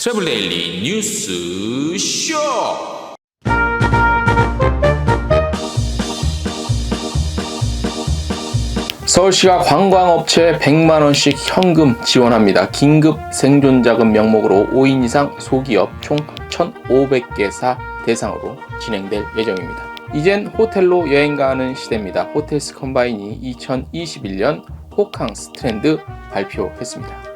트래블 데일리 뉴스 쇼. 서울시가 관광업체에 100만 원씩 현금 지원합니다. 긴급 생존자금 명목으로 5인 이상 소기업 총 1,500개사 대상으로 진행될 예정입니다. 이젠 호텔로 여행 가는 시대입니다. 호텔스 컴바인이 2021년 호캉스 트렌드 발표했습니다.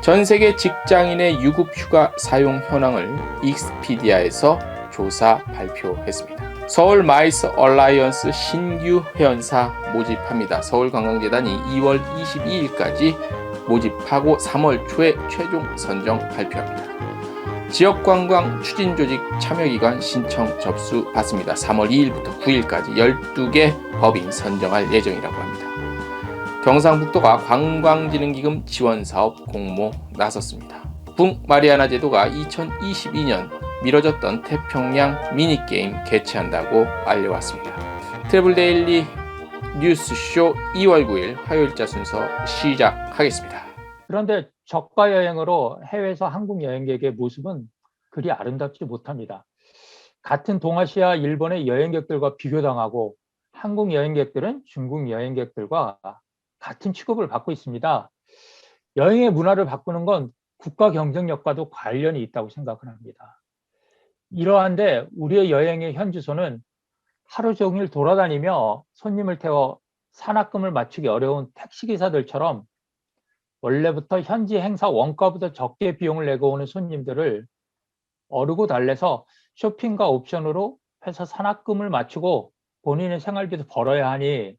전 세계 직장인의 유급 휴가 사용 현황을 익스피디아에서 조사 발표했습니다. 서울 마이스 얼라이언스 신규 회원사 모집합니다. 서울관광재단이 2월 22일까지 모집하고 3월 초에 최종 선정 발표합니다. 지역관광 추진조직 참여기관 신청 접수 받습니다. 3월 2일부터 9일까지 12개 법인 선정할 예정이라고 합니다. 경상북도가 관광진흥기금 지원사업 공모 나섰습니다. 북마리아나 제도가 2022년 미뤄졌던 태평양 미니게임 개최한다고 알려왔습니다. 트래블 데일리 뉴스쇼 2월 9일 화요일자 순서 시작하겠습니다. 그런데 저가 여행으로 해외에서 한국 여행객의 모습은 그리 아름답지 못합니다. 같은 동아시아 일본의 여행객들과 비교당하고 한국 여행객들은 중국 여행객들과 같은 취급을 받고 있습니다. 여행의 문화를 바꾸는 건 국가 경쟁력과도 관련이 있다고 생각을 합니다. 이러한데 우리의 여행의 현 주소는 하루 종일 돌아다니며 손님을 태워 산악금을 맞추기 어려운 택시기사들처럼 원래부터 현지 행사 원가보다 적게 비용을 내고 오는 손님들을 어르고 달래서 쇼핑과 옵션으로 회사 산악금을 맞추고 본인의 생활비도 벌어야 하니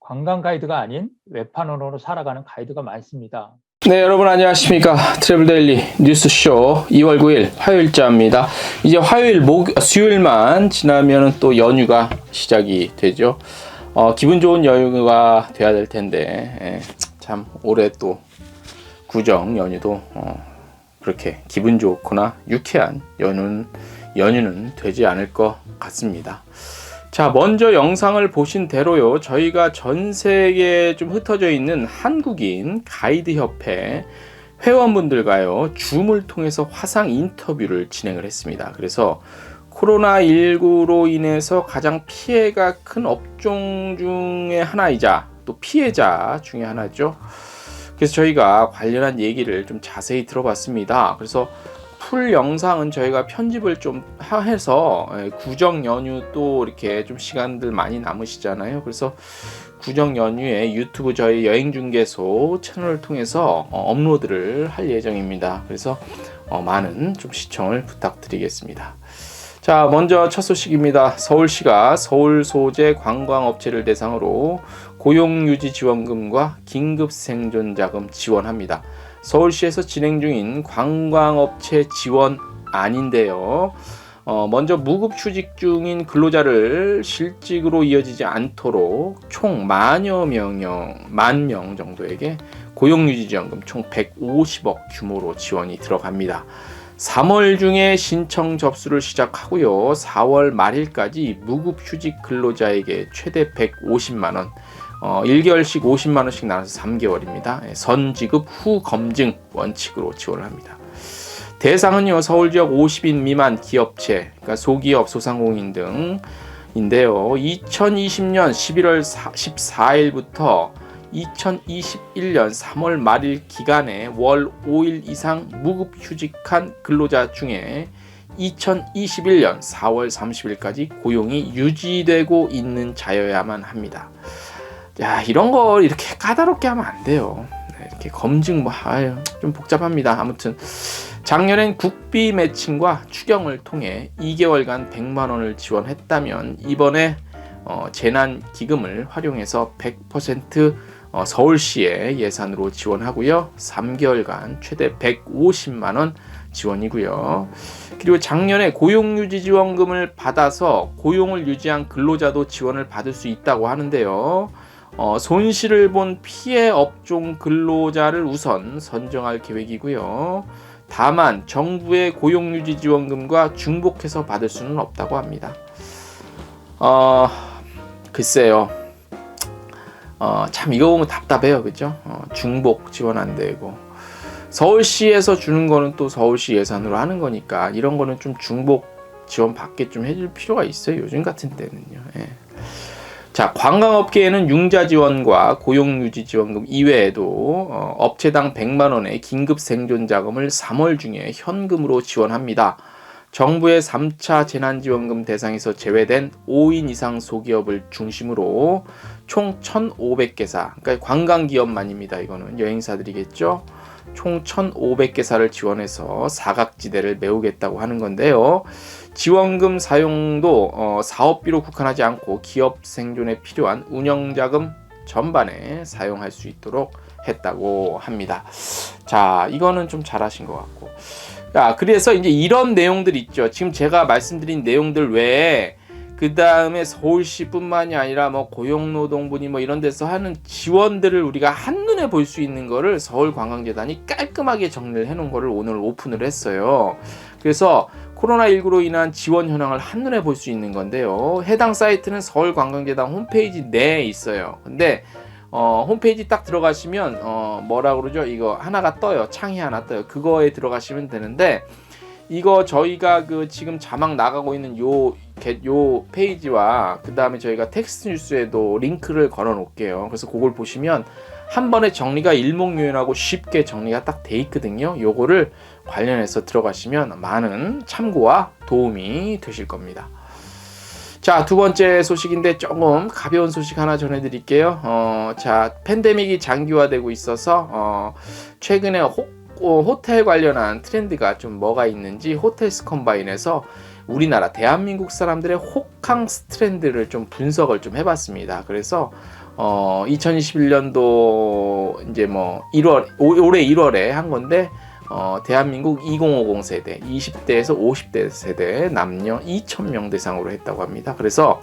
관광 가이드가 아닌 외판원으로 살아가는 가이드가 많습니다. 네, 여러분 안녕하십니까. 트래블 데일리 뉴스쇼 2월 9일 화요일자입니다. 이제 화요일, 목, 수요일만 지나면 또 연휴가 시작이 되죠. 어, 기분 좋은 연휴가 돼야 될 텐데, 예, 참, 올해 또 구정 연휴도 어, 그렇게 기분 좋거나 유쾌한 연휴는, 연휴는 되지 않을 것 같습니다. 자, 먼저 영상을 보신 대로요. 저희가 전 세계에 좀 흩어져 있는 한국인 가이드 협회 회원분들과요. 줌을 통해서 화상 인터뷰를 진행을 했습니다. 그래서 코로나19로 인해서 가장 피해가 큰 업종 중에 하나이자 또 피해자 중에 하나죠. 그래서 저희가 관련한 얘기를 좀 자세히 들어봤습니다. 그래서 풀 영상은 저희가 편집을 좀 하- 해서 예, 구정 연휴 또 이렇게 좀 시간들 많이 남으시잖아요. 그래서 구정 연휴에 유튜브 저희 여행 중개소 채널을 통해서 어, 업로드를 할 예정입니다. 그래서 어, 많은 좀 시청을 부탁드리겠습니다. 자, 먼저 첫 소식입니다. 서울시가 서울 소재 관광업체를 대상으로 고용유지 지원금과 긴급 생존자금 지원합니다. 서울시에서 진행 중인 관광업체 지원 아닌데요. 어, 먼저 무급 휴직 중인 근로자를 실직으로 이어지지 않도록 총 만여 명여 만명 정도에게 고용유지지원금 총 150억 규모로 지원이 들어갑니다. 3월 중에 신청 접수를 시작하고요. 4월 말일까지 무급 휴직 근로자에게 최대 150만 원, 어, 1개월씩 50만 원씩 나눠서 3개월입니다. 예, 선지급 후 검증 원칙으로 지원을 합니다. 대상은요 서울 지역 50인 미만 기업체, 그러니까 소기업, 소상공인 등인데요. 2020년 11월 14일부터 2021년 3월 말일 기간에 월 5일 이상 무급 휴직한 근로자 중에 2021년 4월 30일까지 고용이 유지되고 있는 자여야만 합니다. 야 이런 걸 이렇게 까다롭게 하면 안 돼요. 네, 이렇게 검증 뭐 아유 좀 복잡합니다. 아무튼 작년엔 국비 매칭과 추경을 통해 2개월간 100만 원을 지원했다면 이번에 어, 재난 기금을 활용해서 100% 어, 서울시의 예산으로 지원하고요. 3개월간 최대 150만 원 지원이고요. 그리고 작년에 고용유지 지원금을 받아서 고용을 유지한 근로자도 지원을 받을 수 있다고 하는데요. 어, 손실을 본 피해 업종 근로자를 우선 선정할 계획이고요. 다만 정부의 고용유지 지원금과 중복해서 받을 수는 없다고 합니다. 어, 글쎄요. 어, 참 이거 보면 답답해요, 그죠? 어, 중복 지원 안 되고 서울시에서 주는 거는 또 서울시 예산으로 하는 거니까 이런 거는 좀 중복 지원 받게 좀 해줄 필요가 있어요. 요즘 같은 때는요. 예. 자, 관광업계에는 융자 지원과 고용 유지 지원금 이외에도 어, 업체당 100만 원의 긴급 생존 자금을 3월 중에 현금으로 지원합니다. 정부의 3차 재난지원금 대상에서 제외된 5인 이상 소기업을 중심으로 총 1,500개사, 그러니까 관광기업만입니다. 이거는 여행사들이겠죠. 총 1,500개사를 지원해서 사각지대를 메우겠다고 하는 건데요. 지원금 사용도 어, 사업비로 국한하지 않고 기업 생존에 필요한 운영자금 전반에 사용할 수 있도록 했다고 합니다. 자, 이거는 좀 잘하신 것 같고. 야, 그래서 이제 이런 내용들 있죠. 지금 제가 말씀드린 내용들 외에 그 다음에 서울시뿐만이 아니라 뭐 고용노동부니 뭐 이런 데서 하는 지원들을 우리가 한눈에 볼 수 있는 거를 서울관광재단이 깔끔하게 정리를 해 놓은 거를 오늘 오픈을 했어요. 그래서 코로나19로 인한 지원 현황을 한눈에 볼 수 있는 건데요. 해당 사이트는 서울관광재단 홈페이지 내에 있어요. 근데 어, 홈페이지 딱 들어가시면 어, 뭐라 그러죠? 이거 하나가 떠요. 창이 하나 떠요. 그거에 들어가시면 되는데 이거 저희가 그 지금 자막 나가고 있는 요, 게- 요 페이지와 그 다음에 저희가 텍스트 뉴스에도 링크를 걸어 놓을게요. 그래서 그걸 보시면 한 번에 정리가 일목요연하고 쉽게 정리가 딱 돼 있거든요. 요거를 관련해서 들어가시면 많은 참고와 도움이 되실 겁니다. 자, 두 번째 소식인데 조금 가벼운 소식 하나 전해드릴게요. 어, 자, 팬데믹이 장기화되고 있어서, 어, 최근에 호, 어, 호텔 관련한 트렌드가 좀 뭐가 있는지 호텔스 컴바인에서 우리나라 대한민국 사람들의 호캉스 트렌드를 좀 분석을 좀 해봤습니다. 그래서 어, 2021년도 이제 뭐 1월 올- 올해 1월에 한 건데 어, 대한민국 2050 세대, 20대에서 50대 세대 남녀 2,000명 대상으로 했다고 합니다. 그래서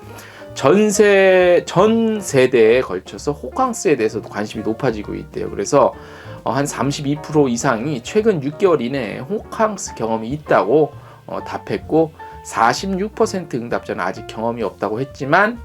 전세 전 세대에 걸쳐서 호캉스에 대해서도 관심이 높아지고 있대요. 그래서 어, 한32% 이상이 최근 6개월 이내에 호캉스 경험이 있다고 어, 답했고 46% 응답자는 아직 경험이 없다고 했지만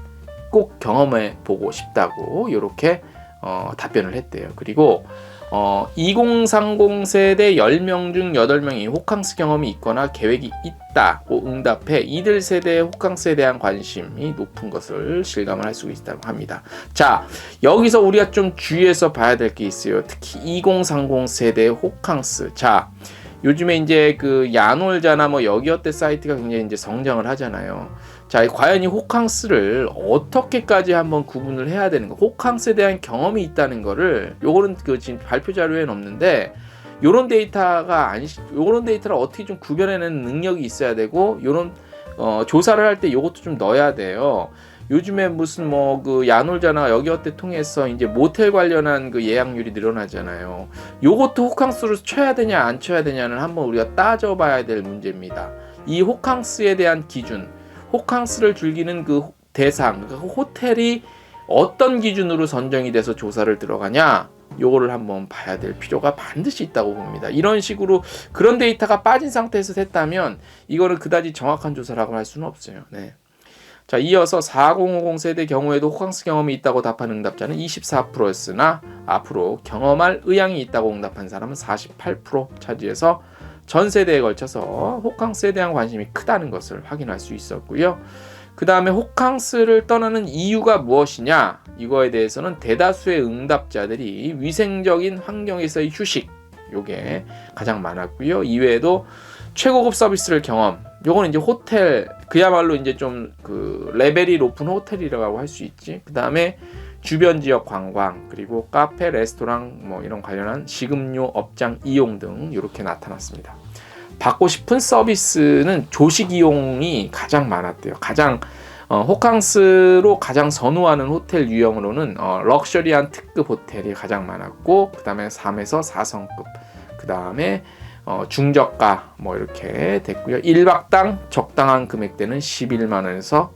꼭 경험해 보고 싶다고 이렇게 어, 답변을 했대요. 그리고 어, 2030 세대 10명 중 8명이 호캉스 경험이 있거나 계획이 있다고 응답해 이들 세대의 호캉스에 대한 관심이 높은 것을 실감을 할 수 있다고 합니다. 자, 여기서 우리가 좀 주의해서 봐야 될 게 있어요. 특히 2030 세대의 호캉스. 자, 요즘에 이제 그 야놀자나 뭐 여기어때 사이트가 굉장히 이제 성장을 하잖아요. 자, 과연 이 호캉스를 어떻게까지 한번 구분을 해야 되는 가 호캉스에 대한 경험이 있다는 거를 요거는 그 지금 발표 자료에는 없는데 요런 데이터가 아니 요런 데이터를 어떻게 좀 구별해내는 능력이 있어야 되고 요런 어, 조사를 할 때 요것도 좀 넣어야 돼요. 요즘에 무슨 뭐 그 야놀자나 여기 어때 통해서 이제 모텔 관련한 그 예약률이 늘어나잖아요. 요것도 호캉스로 쳐야 되냐 안 쳐야 되냐는 한번 우리가 따져봐야 될 문제입니다. 이 호캉스에 대한 기준, 호캉스를 즐기는 그 대상, 그 호텔이 어떤 기준으로 선정이 돼서 조사를 들어가냐? 요거를 한번 봐야 될 필요가 반드시 있다고 봅니다. 이런 식으로 그런 데이터가 빠진 상태에서 했다면 이거는 그다지 정확한 조사라고 할 수는 없어요. 네. 자, 이어서 4050 세대 경우에도 호캉스 경험이 있다고 답한 응답자는 24%였으나 앞으로 경험할 의향이 있다고 응답한 사람은 48% 차지해서 전 세대에 걸쳐서 호캉스에 대한 관심이 크다는 것을 확인할 수 있었고요. 그 다음에 호캉스를 떠나는 이유가 무엇이냐? 이거에 대해서는 대다수의 응답자들이 위생적인 환경에서의 휴식, 요게 가장 많았고요. 이외에도 최고급 서비스를 경험, 요거는 이제 호텔, 그야말로 이제 좀 그 레벨이 높은 호텔이라고 할 수 있지. 그 다음에 주변 지역 관광, 그리고 카페, 레스토랑 뭐 이런 관련한 식음료 업장 이용 등 이렇게 나타났습니다. 받고 싶은 서비스는 조식 이용이 가장 많았대요. 가장 어, 호캉스로 가장 선호하는 호텔 유형으로는 어, 럭셔리한 특급 호텔이 가장 많았고 그 다음에 3에서 4성급 그 다음에 어, 중저가 뭐 이렇게 됐고요. 1박당 적당한 금액대는 11만 원에서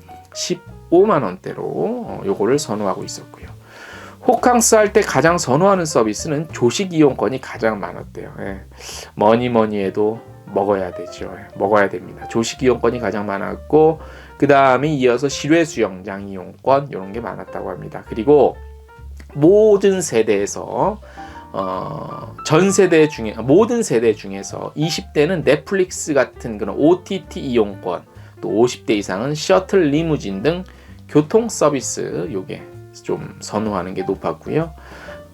15만 원대로 어, 요거를 선호하고 있었고요. 호캉스 할 때 가장 선호하는 서비스는 조식 이용권이 가장 많았대요. 예. 뭐니 뭐니 해도 먹어야 되죠. 예, 먹어야 됩니다. 조식 이용권이 가장 많았고 그 다음에 이어서 실외 수영장 이용권 이런 게 많았다고 합니다. 그리고 모든 세대에서 어, 전 세대 중에 모든 세대 중에서 20대는 넷플릭스 같은 그런 OTT 이용권, 또 50대 이상은 셔틀 리무진 등 교통 서비스 요게 좀 선호하는 게 높았고요.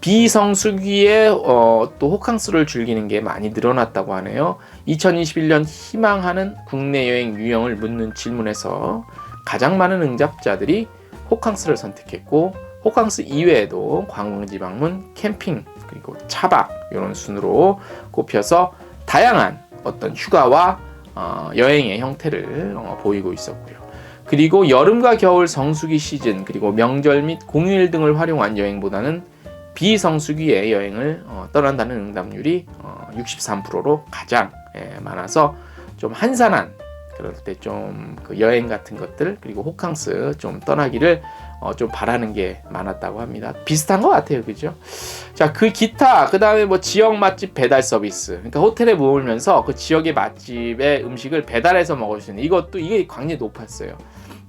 비성수기에 어, 또 호캉스를 즐기는 게 많이 늘어났다고 하네요. 2021년 희망하는 국내 여행 유형을 묻는 질문에서 가장 많은 응답자들이 호캉스를 선택했고 호캉스 이외에도 관광지 방문, 캠핑, 그리고 차박 이런 순으로 꼽혀서 다양한 어떤 휴가와 어, 여행의 형태를 어, 보이고 있었고요. 그리고 여름과 겨울 성수기 시즌 그리고 명절 및 공휴일 등을 활용한 여행보다는 비성수기의 여행을 어, 떠난다는 응답률이 어, 63%로 가장 예, 많아서 좀 한산한 그럴 때 좀 그 여행 같은 것들 그리고 호캉스 좀 떠나기를 어, 좀 바라는 게 많았다고 합니다. 비슷한 것 같아요, 그죠? 자, 그 기타 그 다음에 뭐 지역 맛집 배달 서비스. 그러니까 호텔에 머물면서 그 지역의 맛집의 음식을 배달해서 먹을 수 있는 이것도 이게 굉장히 높았어요.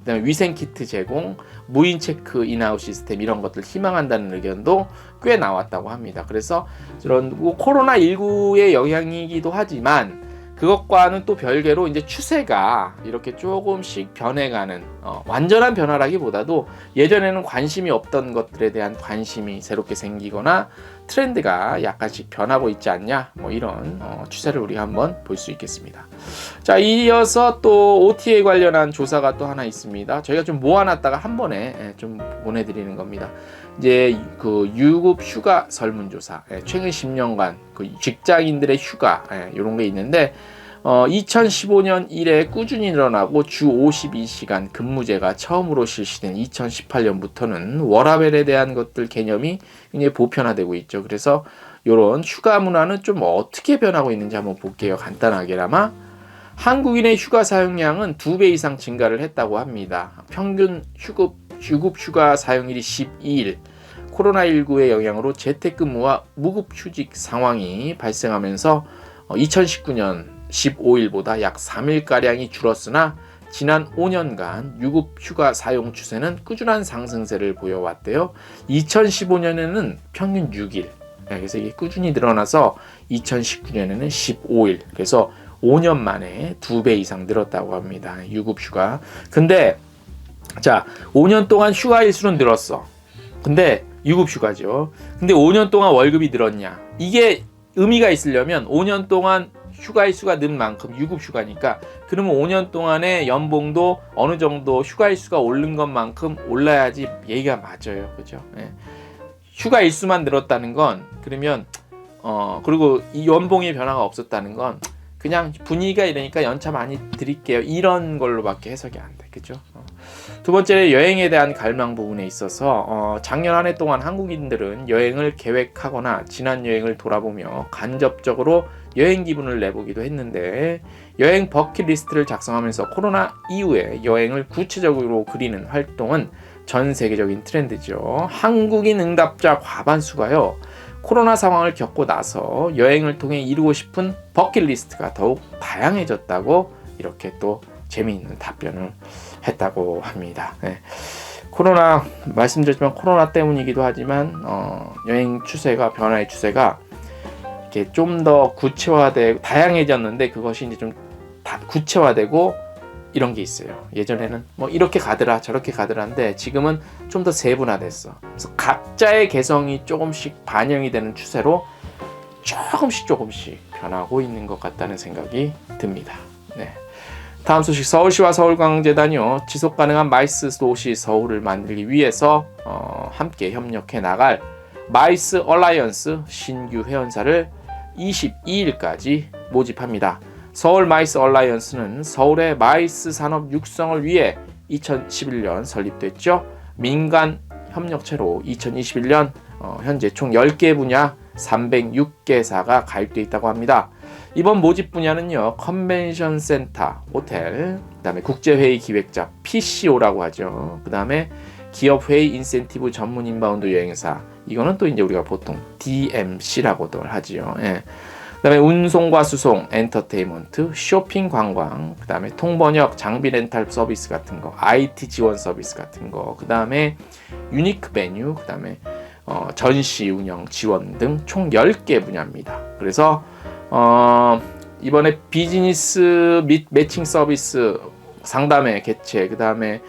그 다음에 위생 키트 제공, 무인 체크 인아웃 시스템 이런 것들 희망한다는 의견도 꽤 나왔다고 합니다. 그래서 이런 뭐 코로나 19의 영향이기도 하지만 그것과는 또 별개로 이제 추세가 이렇게 조금씩 변해가는 어, 완전한 변화라기보다도 예전에는 관심이 없던 것들에 대한 관심이 새롭게 생기거나 트렌드가 약간씩 변하고 있지 않냐 뭐 이런 어, 추세를 우리가 한번 볼 수 있겠습니다. 자 이어서 또 OTA 관련한 조사가 또 하나 있습니다. 저희가 좀 모아놨다가 한 번에 예, 좀 보내드리는 겁니다. 이제 그 유급 휴가 설문조사 예, 최근 10년간 그 직장인들의 휴가 예, 이런 게 있는데 어, 2015년 이래 꾸준히 늘어나고 주 52시간 근무제가 처음으로 실시된 2018년부터는 워라벨에 대한 것들 개념이 굉장히 보편화되고 있죠. 그래서 이런 휴가 문화는 좀 어떻게 변하고 있는지 한번 볼게요. 간단하게나마 한국인의 휴가 사용량은 두 배 이상 증가를 했다고 합니다. 평균 휴급 유급 휴가 사용일이 12일. 코로나19의 영향으로 재택근무와 무급휴직 상황이 발생하면서 2019년 15일보다 약 3일가량이 줄었으나 지난 5년간 유급 휴가 사용 추세는 꾸준한 상승세를 보여왔대요. 2015년에는 평균 6일. 그래서 이게 꾸준히 늘어나서 2019년에는 15일. 그래서 5년 만에 2배 이상 늘었다고 합니다. 유급 휴가. 근데 자, 5년 동안 휴가 일수는 늘었어. 근데 유급 휴가죠. 근데 5년 동안 월급이 늘었냐? 이게 의미가 있으려면 5년 동안 휴가 일수가 는 만큼 유급 휴가니까 그러면 5년 동안의 연봉도 어느 정도 휴가 일수가 오른 것만큼 올라야지 얘기가 맞아요. 그죠? 예. 휴가 일수만 늘었다는 건 그러면 어 그리고 이 연봉의 변화가 없었다는 건 그냥 분위기가 이러니까 연차 많이 드릴게요. 이런 걸로밖에 해석이 안 돼. 그죠? 어. 두 번째 여행에 대한 갈망 부분에 있어서 어, 작년 한 해 동안 한국인들은 여행을 계획하거나 지난 여행을 돌아보며 간접적으로 여행 기분을 내보기도 했는데 여행 버킷리스트를 작성하면서 코로나 이후에 여행을 구체적으로 그리는 활동은 전 세계적인 트렌드죠. 한국인 응답자 과반수가요. 코로나 상황을 겪고 나서 여행을 통해 이루고 싶은 버킷리스트가 더욱 다양해졌다고 이렇게 또 재미있는 답변을 했다고 합니다. 네. 코로나 말씀드렸지만 코로나 때문이기도 하지만 어, 여행 추세가 변화의 추세가 이렇게 좀 더 구체화되고 다양해졌는데 그것이 이제 좀다 구체화되고 이런 게 있어요. 예전에는 뭐 이렇게 가더라 저렇게 가더라인데 지금은 좀 더 세분화됐어. 그래서 각자의 개성이 조금씩 반영이 되는 추세로 조금씩 조금씩 변하고 있는 것 같다는 생각이 듭니다. 네. 다음 소식 서울시와 서울광재단이요 지속 가능한 마이스 도시 서울을 만들기 위해서 어, 함께 협력해 나갈 마이스 얼라이언스 신규 회원사를 22일까지 모집합니다. 서울 마이스 얼라이언스는 서울의 마이스 산업 육성을 위해 2011년 설립됐죠. 민간 협력체로 2021년 어, 현재 총 10개 분야 306개사가 가입돼 있다고 합니다. 이번 모집 분야는요 컨벤션 센터, 호텔, 그다음에 국제회의 기획자 PCO라고 하죠. 그다음에 기업 회의 인센티브 전문 인바운드 여행사 이거는 또 이제 우리가 보통 DMC라고도 하지요. 예. 그다음에 운송과 수송, 엔터테인먼트, 쇼핑 관광, 그다음에 통번역, 장비 렌탈 서비스 같은 거, IT 지원 서비스 같은 거, 그다음에 유니크 베뉴, 그다음에 어, 전시 운영 지원 등 총 10개 분야입니다. 그래서 어, 이번에 비즈니스 및 매칭 서비스 상담회 개최 그 다음에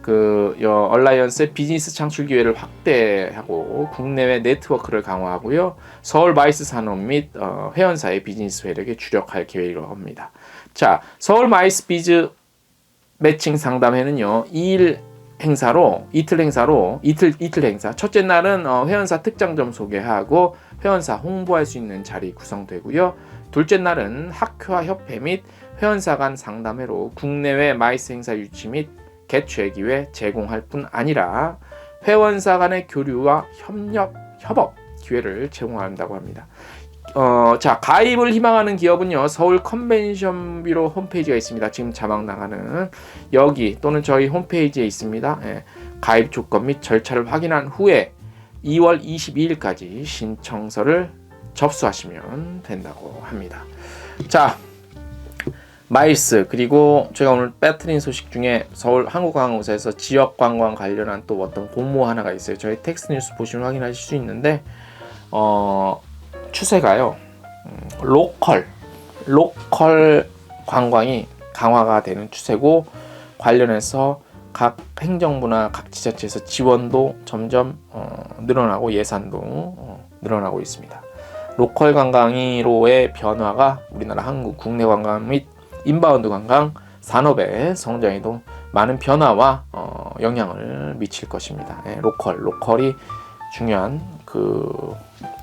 그 여, 얼라이언스의 비즈니스 창출 기회를 확대하고 국내외 네트워크를 강화하고요. 서울 마이스 산업 및 어, 회원사의 비즈니스 회력에 주력할 계획이라고 합니다. 자, 서울 마이스 비즈 매칭 상담회는요. 2일 행사로 이틀 행사로 이틀 이틀 행사. 첫째 날은 어, 회원사 특장점 소개하고 회원사 홍보할 수 있는 자리 구성되고요. 둘째 날은 학교와 협회 및 회원사 간 상담회로 국내외 마이스 행사 유치 및 개최 기회 제공할 뿐 아니라 회원사 간의 교류와 협력 협업 기회를 제공한다고 합니다. 어, 자 가입을 희망하는 기업은요 서울 컨벤션 뷰로 홈페이지가 있습니다. 지금 자막 나가는 여기 또는 저희 홈페이지에 있습니다. 예, 가입 조건 및 절차를 확인한 후에 2월 22일까지 신청서를 접수하시면 된다고 합니다. 자 마이스 그리고 제가 오늘 빼뜨린 소식 중에 서울 한국관광공사에서 지역 관광 관련한 또 어떤 공모 하나가 있어요. 저희 텍스트 뉴스 보시면 확인하실 수 있는데 어, 추세가요. 음, 로컬 로컬 관광이 강화가 되는 추세고 관련해서 각 행정부나 각 지자체에서 지원도 점점 어, 늘어나고 예산도 어, 늘어나고 있습니다. 로컬 관광으로의 변화가 우리나라 한국 국내 관광 및 인바운드 관광 산업의 성장에도 많은 변화와 어, 영향을 미칠 것입니다. 예, 로컬, 로컬이 중요한 그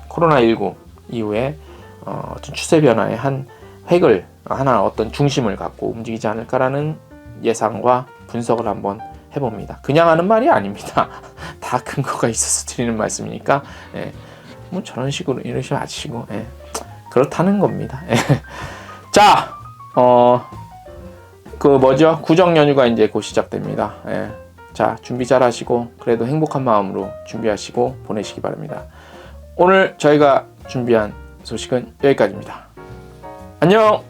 코로나19 이후에 어, 추세 변화의 한 획을 하나 어떤 중심을 갖고 움직이지 않을까라는 예상과 분석을 한번 해봅니다. 그냥 하는 말이 아닙니다. 다 근거가 있어서 드리는 말씀이니까 예, 뭐 저런 식으로 이러시 마시고 예, 그렇다는 겁니다. 예. 자, 어, 그 뭐죠? 구정 연휴가 이제 곧 시작됩니다. 예. 자, 준비 잘 하시고 그래도 행복한 마음으로 준비하시고 보내시기 바랍니다. 오늘 저희가 준비한 소식은 여기까지입니다. 안녕!